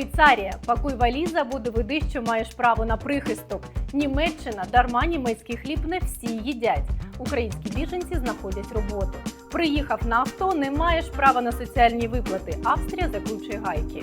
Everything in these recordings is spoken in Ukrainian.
Швейцарія, пакуй валіза, бо доведи, що маєш право на прихисток. Німеччина, дарма німецький хліб не всі їдять. Українські біженці знаходять роботу. Приїхав на авто, не маєш права на соціальні виплати. Австрія закручує гайки.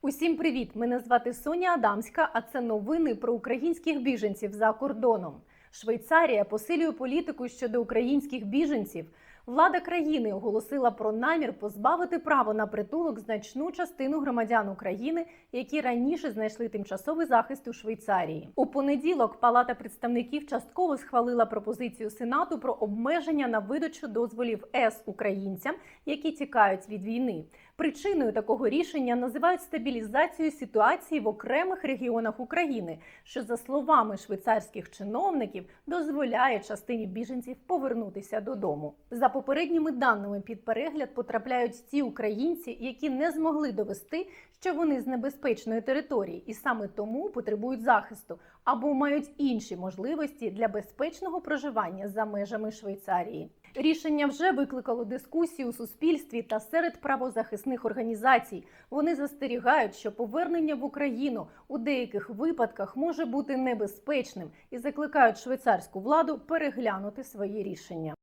Усім привіт! Мене звати Соня Адамська, а це новини про українських біженців за кордоном. Швейцарія посилює політику щодо українських біженців. Влада країни оголосила про намір позбавити право на притулок значну частину громадян України, які раніше знайшли тимчасовий захист у Швейцарії. У понеділок Палата представників частково схвалила пропозицію Сенату про обмеження на видачу дозволів С українцям, які тікають від війни. Причиною такого рішення називають стабілізацію ситуації в окремих регіонах України, що за словами швейцарських чиновників дозволяє частині біженців повернутися додому. За попередніми даними під перегляд потрапляють ті українці, які не змогли довести, що вони з небезпечної території, і саме тому потребують захисту або мають інші можливості для безпечного проживання за межами Швейцарії. Рішення вже викликало дискусію у суспільстві та серед правозахисних організацій. Вони застерігають, що повернення в Україну у деяких випадках може бути небезпечним і закликають швейцарську владу переглянути свої рішення.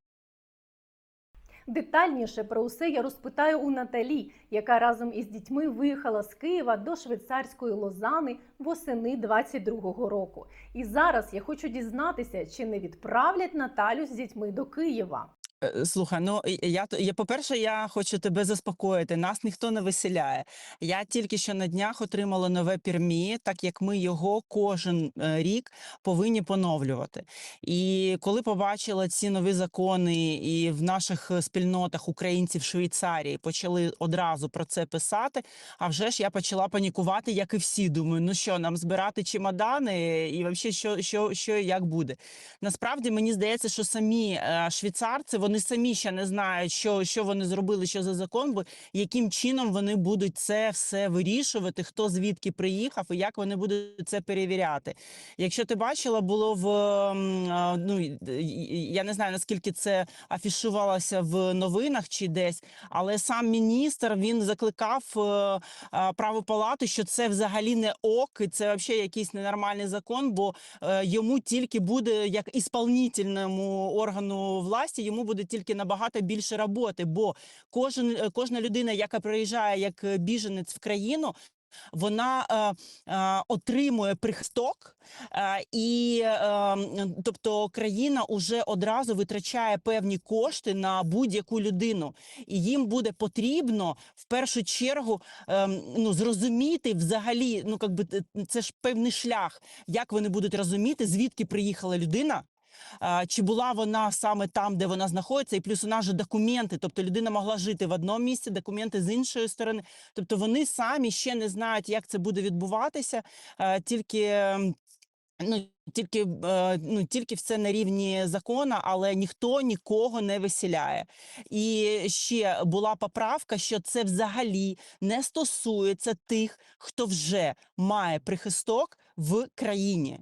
Детальніше про усе я розпитаю у Наталі, яка разом із дітьми виїхала з Києва до швейцарської Лозани восени 22-го року. І зараз я хочу дізнатися, чи не відправлять Наталю з дітьми до Києва. Е, Слухай, ну я, то- я по-перше, я хочу тебе заспокоїти. Нас ніхто не виселяє. Я тільки що на днях отримала нове пірмі, так як ми його кожен е, рік повинні поновлювати. І коли побачила ці нові закони, і в наших е, спільнотах українців Швейцарії почали одразу про це писати. А вже ж я почала панікувати, як і всі. Думаю, ну що, нам збирати чемодани, і взагалі, що, що, що і як буде. Насправді мені здається, що самі швейцарці самі ще не знають, що, що вони зробили, що за закон, бо яким чином вони будуть це все вирішувати, хто звідки приїхав і як вони будуть це перевіряти. Якщо ти бачила, було в ну я не знаю наскільки це афішувалося в новинах чи десь, але сам міністр він закликав е, а, праву палату, що це взагалі не ок, і це взагалі якийсь ненормальний закон, бо е, йому тільки буде як ісполнітельному органу власті, йому буде тільки набагато більше роботи. Бо кожен е, кожна людина, яка приїжджає як е, біженець в країну. Вона е, е, отримує прихисток, е, і е, тобто країна уже одразу витрачає певні кошти на будь-яку людину, і їм буде потрібно в першу чергу ем, ну зрозуміти взагалі, ну как би т- це ж певний шлях, як вони будуть розуміти, звідки приїхала людина. Чи була вона саме там, де вона знаходиться, і плюс нас же документи, тобто людина могла жити в одному місці, документи з іншої сторони. Тобто вони самі ще не знають, як це буде відбуватися, тільки ем, ну тільки е, ну тільки все на рівні закона, але ніхто нікого не виселяє. І ще була поправка, що це взагалі не стосується тих, хто вже має прихисток в країні.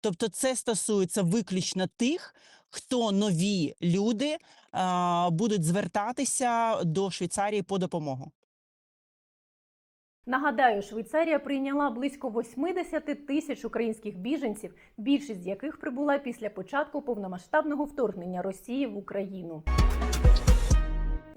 Тобто, це стосується виключно тих, хто нові люди а, будуть звертатися до Швейцарії по допомогу. Нагадаю, Швейцарія прийняла близько 80 тисяч українських біженців, більшість з яких прибула після початку повномасштабного вторгнення Росії в Україну.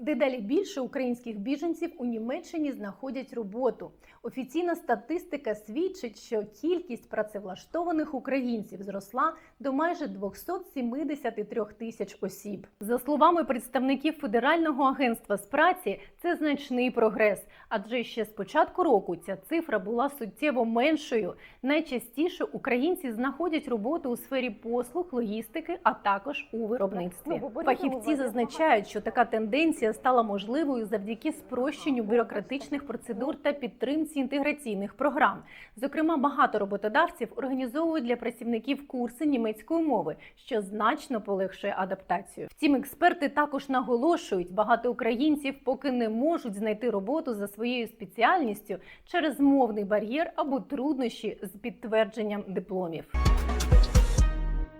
Дедалі більше українських біженців у Німеччині знаходять роботу. Офіційна статистика свідчить, що кількість працевлаштованих українців зросла до майже 273 тисяч осіб. За словами представників Федерального агентства з праці, це значний прогрес, адже ще з початку року ця цифра була суттєво меншою. Найчастіше українці знаходять роботу у сфері послуг, логістики, а також у виробництві. Фахівці зазначають, що така тенденція стала можливою завдяки спрощенню бюрократичних процедур та підтримці інтеграційних програм. Зокрема, багато роботодавців організовують для працівників курси німецької мови, що значно полегшує адаптацію. Втім, експерти також наголошують, багато українців поки не можуть знайти роботу за своєю спеціальністю через мовний бар'єр або труднощі з підтвердженням дипломів.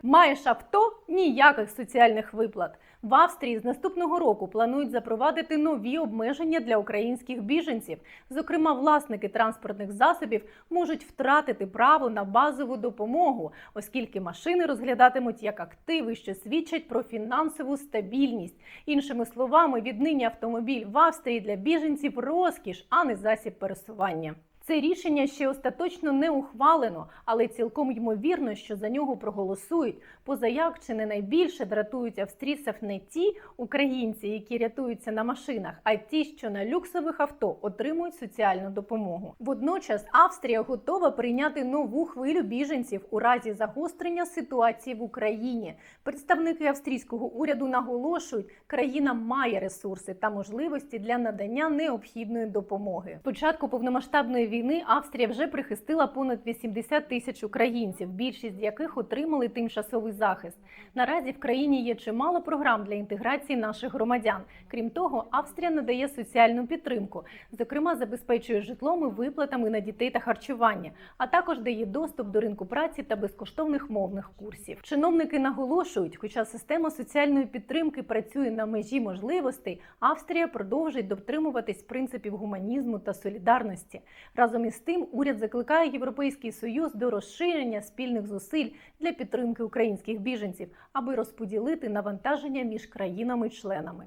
Маєш авто ніяких соціальних виплат. В Австрії з наступного року планують запровадити нові обмеження для українських біженців. Зокрема, власники транспортних засобів можуть втратити право на базову допомогу, оскільки машини розглядатимуть як активи, що свідчать про фінансову стабільність. Іншими словами, віднині автомобіль в Австрії для біженців розкіш, а не засіб пересування. Це рішення ще остаточно не ухвалено, але цілком ймовірно, що за нього проголосують. Позаяк чи не найбільше дратують австрійців не ті українці, які рятуються на машинах, а ті, що на люксових авто отримують соціальну допомогу. Водночас Австрія готова прийняти нову хвилю біженців у разі загострення ситуації в Україні. Представники австрійського уряду наголошують, країна має ресурси та можливості для надання необхідної допомоги. З Початку повномасштабної війни Австрія вже прихистила понад 80 тисяч українців, більшість з яких отримали тимчасовий захист. Наразі в країні є чимало програм для інтеграції наших громадян. Крім того, Австрія надає соціальну підтримку, зокрема забезпечує житлом і виплатами на дітей та харчування, а також дає доступ до ринку праці та безкоштовних мовних курсів. Чиновники наголошують, хоча система соціальної підтримки працює на межі можливостей, Австрія продовжить дотримуватись принципів гуманізму та солідарності. Разом із тим, уряд закликає Європейський Союз до розширення спільних зусиль для підтримки українських біженців, аби розподілити навантаження між країнами-членами.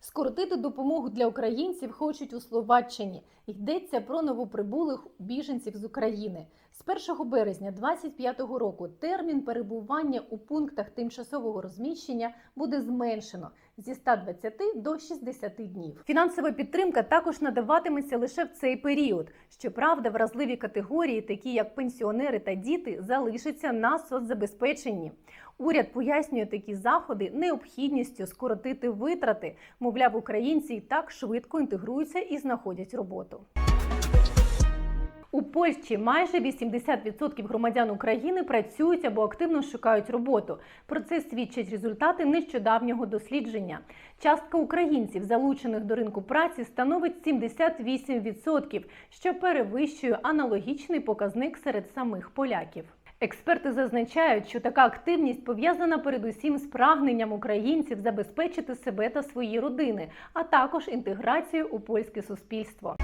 Скоротити допомогу для українців хочуть у Словаччині. Йдеться про новоприбулих біженців з України. З 1 березня 2025 року термін перебування у пунктах тимчасового розміщення буде зменшено зі 120 до 60 днів. Фінансова підтримка також надаватиметься лише в цей період. Щоправда, вразливі категорії, такі як пенсіонери та діти, залишаться на соцзабезпеченні. Уряд пояснює такі заходи необхідністю скоротити витрати. Мовляв, українці і так швидко інтегруються і знаходять роботу. У Польщі майже 80% громадян України працюють або активно шукають роботу. Про це свідчать результати нещодавнього дослідження. Частка українців, залучених до ринку праці, становить 78%, що перевищує аналогічний показник серед самих поляків. Експерти зазначають, що така активність пов'язана передусім з прагненням українців забезпечити себе та свої родини, а також інтеграцію у польське суспільство.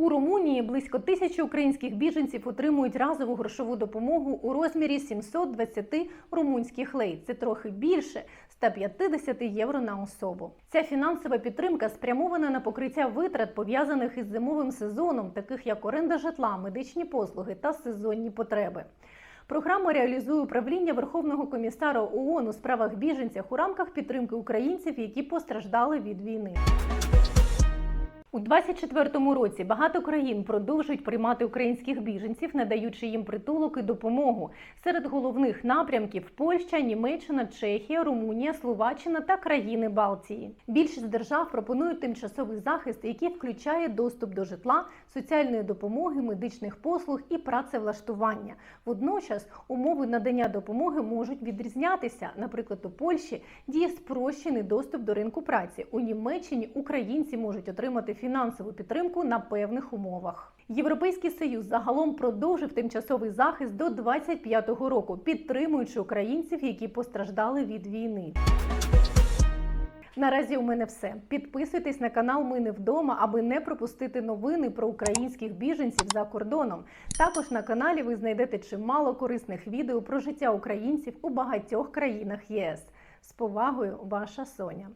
У Румунії близько тисячі українських біженців отримують разову грошову допомогу у розмірі 720 румунських лей. Це трохи більше 150 євро на особу. Ця фінансова підтримка спрямована на покриття витрат, пов'язаних із зимовим сезоном, таких як оренда житла, медичні послуги та сезонні потреби. Програму реалізує управління Верховного комісара ООН у справах біженцях у рамках підтримки українців, які постраждали від війни. У 24-му році багато країн продовжують приймати українських біженців, надаючи їм притулок і допомогу. Серед головних напрямків Польща, Німеччина, Чехія, Румунія, Словаччина та країни Балтії. Більшість держав пропонують тимчасовий захист, який включає доступ до житла, соціальної допомоги, медичних послуг і працевлаштування. Водночас умови надання допомоги можуть відрізнятися. Наприклад, у Польщі діє спрощений доступ до ринку праці. У Німеччині українці можуть отримати фінансову підтримку на певних умовах. Європейський союз загалом продовжив тимчасовий захист до 25-го року, підтримуючи українців, які постраждали від війни. Наразі у мене все. Підписуйтесь на канал Ми не вдома, аби не пропустити новини про українських біженців за кордоном. Також на каналі ви знайдете чимало корисних відео про життя українців у багатьох країнах ЄС. З повагою, ваша Соня.